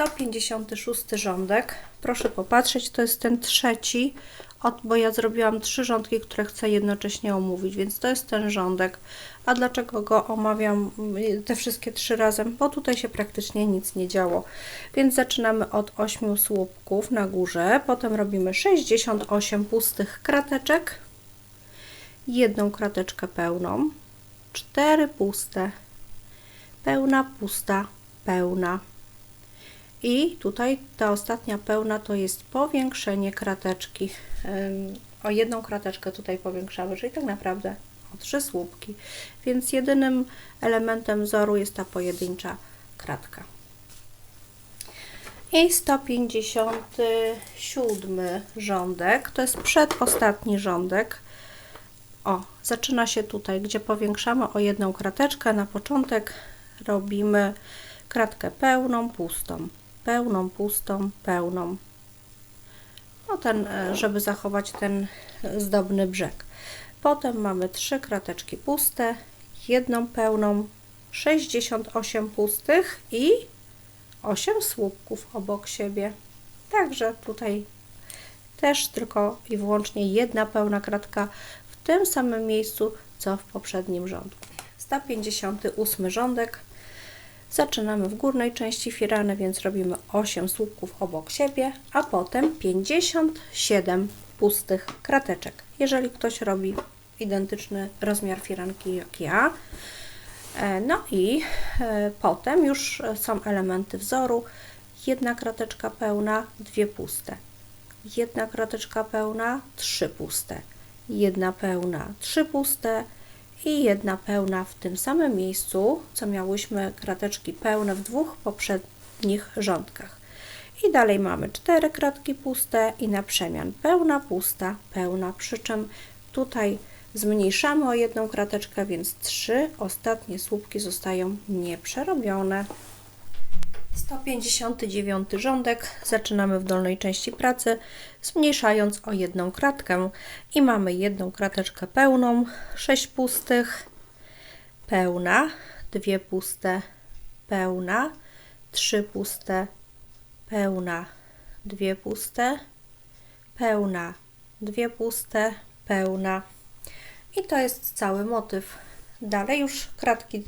Sto pięćdziesiąty szósty rządek. Proszę popatrzeć, to jest ten trzeci, od, bo ja zrobiłam trzy rządki, które chcę jednocześnie omówić, więc to jest ten rządek. A dlaczego go omawiam y, te wszystkie trzy razem? Bo tutaj się praktycznie nic nie działo. Więc zaczynamy od 8 słupków na górze, potem robimy 68 pustych krateczek, jedną krateczkę pełną, cztery puste, pełna, pusta, pełna. I tutaj ta ostatnia pełna to jest powiększenie krateczki. O jedną krateczkę tutaj powiększamy, czyli tak naprawdę o trzy słupki. Więc jedynym elementem wzoru jest ta pojedyncza kratka. I 157 rządek, to jest przedostatni rządek. O, zaczyna się tutaj, gdzie powiększamy o jedną krateczkę. Na początek robimy kratkę pełną, pustą, pełną, pustą, pełną. No ten, e, żeby zachować ten zdobny brzeg. Potem mamy trzy krateczki puste, jedną pełną, 68 pustych i 8 słupków obok siebie. Także tutaj też tylko i wyłącznie jedna pełna kratka w tym samym miejscu, co w poprzednim rządku. 158 rządek. Zaczynamy w górnej części firany, więc robimy 8 słupków obok siebie, a potem 57 pustych krateczek. Jeżeli ktoś robi identyczny rozmiar firanki jak ja, E, No i e, potem już są elementy wzoru. Jedna krateczka pełna, dwie puste. Jedna krateczka pełna, trzy puste. Jedna pełna, trzy puste i jedna pełna w tym samym miejscu, co miałyśmy krateczki pełne w dwóch poprzednich rządkach. I dalej mamy cztery kratki puste i na przemian pełna, pusta, pełna, przy czym tutaj zmniejszamy o jedną krateczkę, więc trzy ostatnie słupki zostają nieprzerobione. 159 rządek. Zaczynamy w dolnej części pracy, zmniejszając o jedną kratkę i mamy jedną krateczkę pełną, 6 pustych, pełna, dwie puste, pełna, trzy puste, pełna, dwie puste, pełna, dwie puste, pełna. I to jest cały motyw. Dalej już kratki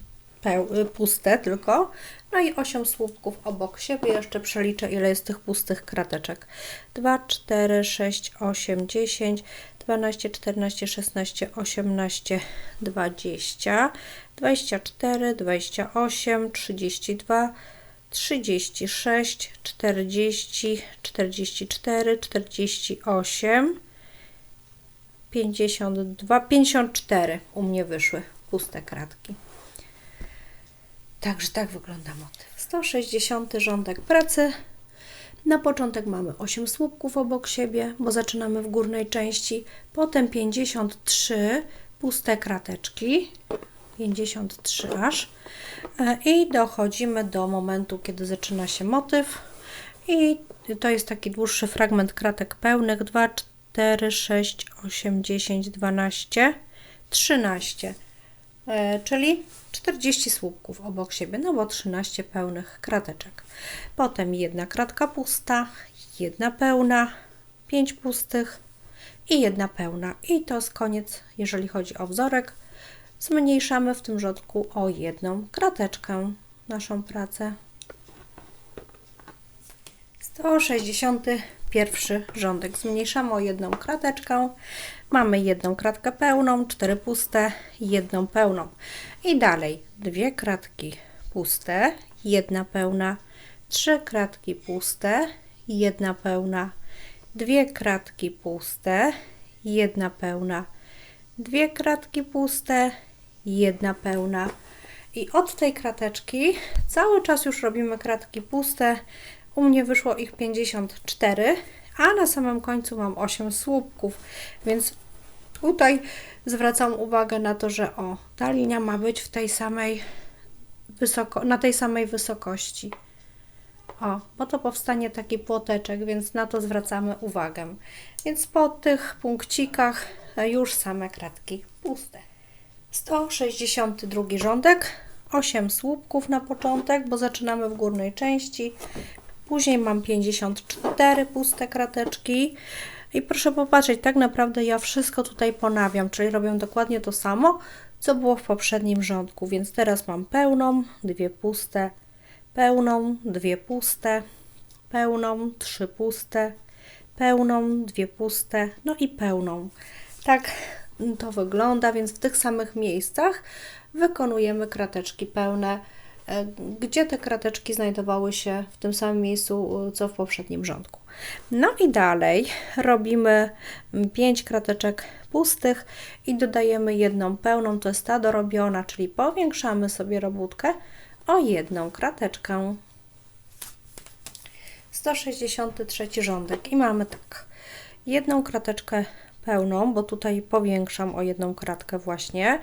puste tylko. No i 8 słupków obok siebie. Jeszcze przeliczę ile jest tych pustych krateczek. 2, 4, 6, 8, 10, 12, 14, 16, 18, 20, 24, 28, 32, 36, 40, 44, 48, 52, 54 u mnie wyszły puste kratki. Także tak wygląda motyw. 160 rządek pracy. Na początek mamy 8 słupków obok siebie, bo zaczynamy w górnej części. Potem 53 puste krateczki. 53 aż. E, I dochodzimy do momentu, kiedy zaczyna się motyw. I to jest taki dłuższy fragment kratek pełnych. 2, 4, 6, 8, 10, 12, 13. E, czyli 40 słupków obok siebie, no bo 13 pełnych krateczek. Potem jedna kratka pusta, jedna pełna, 5 pustych i jedna pełna. I to jest koniec, jeżeli chodzi o wzorek. Zmniejszamy w tym rządku o jedną krateczkę naszą pracę. 161 rządek. Zmniejszamy o jedną krateczkę. Mamy jedną kratkę pełną, cztery puste, jedną pełną. I dalej dwie kratki puste, jedna pełna, trzy kratki puste, jedna pełna, dwie kratki puste, jedna pełna, dwie kratki puste, jedna pełna. I od tej krateczki cały czas już robimy kratki puste. U mnie wyszło ich 54, a na samym końcu mam 8 słupków, więc tutaj zwracam uwagę na to, że o, ta linia ma być w tej samej wysoko, na tej samej wysokości. O, bo to powstanie taki płoteczek, więc na to zwracamy uwagę. Więc po tych punkcikach e, już same kratki puste. 162 rządek, 8 słupków na początek, bo zaczynamy w górnej części. Później mam 54 puste krateczki. I proszę popatrzeć, tak naprawdę ja wszystko tutaj ponawiam, czyli robię dokładnie to samo, co było w poprzednim rządku. Więc teraz mam pełną, dwie puste, pełną, dwie puste, pełną, trzy puste, pełną, dwie puste, no i pełną. Tak to wygląda, więc w tych samych miejscach wykonujemy krateczki pełne, gdzie te krateczki znajdowały się w tym samym miejscu, e, co w poprzednim rządku. No i dalej robimy 5 krateczek pustych i dodajemy jedną pełną, to jest ta dorobiona, czyli powiększamy sobie robótkę o jedną krateczkę. 163 rządek i mamy tak, jedną krateczkę pełną, bo tutaj powiększam o jedną kratkę właśnie.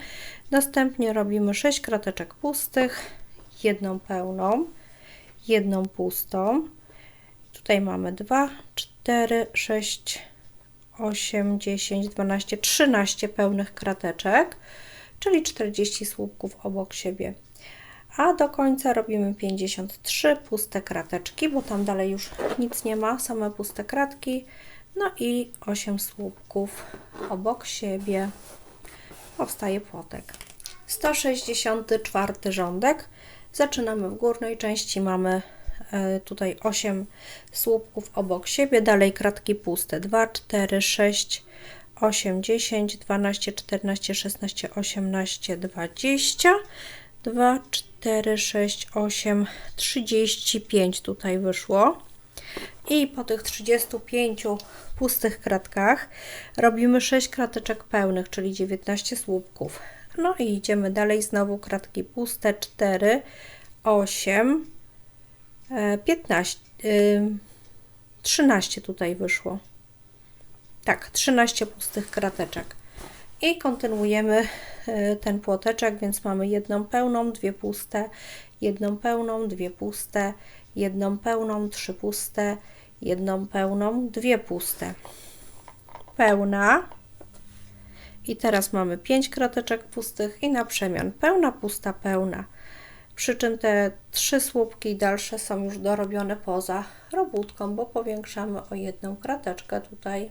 Następnie robimy 6 krateczek pustych, jedną pełną, jedną pustą. Tutaj mamy 2, 4, 6, 8, 10, 12, 13 pełnych krateczek, czyli 40 słupków obok siebie. A do końca robimy 53 puste krateczki, bo tam dalej już nic nie ma, same puste kratki. No i 8 słupków obok siebie. Powstaje płotek. 164 rządek. Zaczynamy w górnej części, mamy e, tutaj 8 słupków obok siebie, dalej kratki puste 2, 4, 6, 8, 10, 12, 14, 16, 18, 20, 2, 4, 6, 8, 35 tutaj wyszło. I po tych 35 pustych kratkach robimy 6 krateczek pełnych, czyli 19 słupków. No i idziemy dalej, znowu kratki puste, 4, 8, 15, 13 tutaj wyszło. Tak, 13 pustych krateczek. I kontynuujemy e, ten płoteczek, więc mamy jedną pełną, dwie puste, jedną pełną, dwie puste, jedną pełną, trzy puste, jedną pełną, dwie puste. Pełna. I teraz mamy 5 krateczek pustych i na przemian pełna, pusta, pełna. Przy czym te trzy słupki dalsze są już dorobione poza robótką, bo powiększamy o jedną krateczkę tutaj.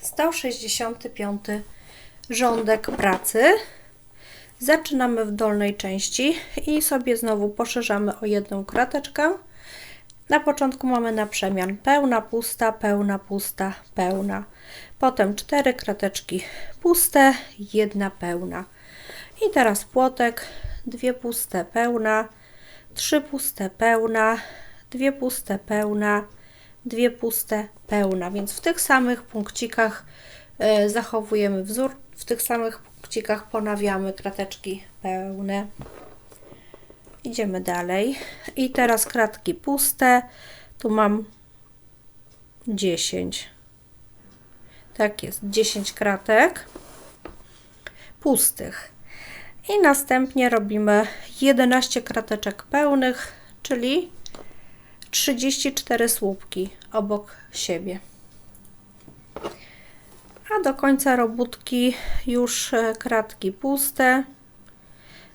165 rządek pracy. Zaczynamy w dolnej części i sobie znowu poszerzamy o jedną krateczkę. Na początku mamy na przemian pełna, pusta, pełna, pusta, pełna. Potem cztery krateczki puste, jedna pełna. I teraz płotek, dwie puste, pełna, trzy puste, pełna, dwie puste, pełna, dwie puste, pełna. Więc w tych samych punkcikach e, zachowujemy wzór, w tych samych punkcikach ponawiamy krateczki pełne. Idziemy dalej. I teraz kratki puste. Tu mam 10. Tak jest, 10 kratek pustych. I następnie robimy 11 krateczek pełnych, czyli 34 słupki obok siebie. A do końca robótki już e, kratki puste.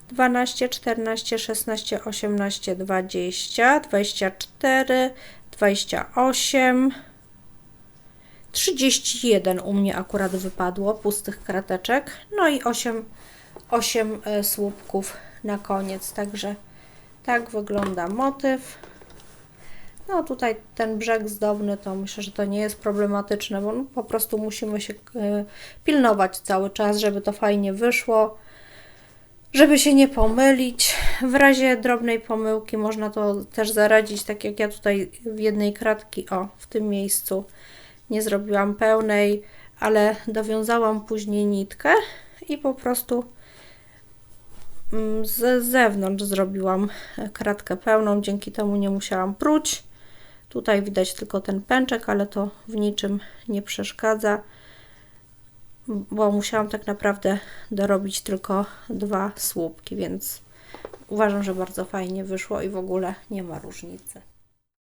12, 14, 16, 18, 20, 24, 28, 31 u mnie akurat wypadło pustych krateczek, no i 8, 8 e, słupków na koniec, także tak wygląda motyw. No tutaj ten brzeg zdobny to myślę, że to nie jest problematyczne, bo no, po prostu musimy się e, pilnować cały czas, żeby to fajnie wyszło, żeby się nie pomylić. W razie drobnej pomyłki można to też zaradzić, tak jak ja tutaj w jednej kratki, o w tym miejscu nie zrobiłam pełnej, ale dowiązałam później nitkę i po prostu mm, z zewnątrz zrobiłam kratkę pełną, dzięki temu nie musiałam pruć. Tutaj widać tylko ten pęczek, ale to w niczym nie przeszkadza, bo musiałam tak naprawdę dorobić tylko dwa słupki, więc Uważam, że bardzo fajnie wyszło i w ogóle nie ma różnicy.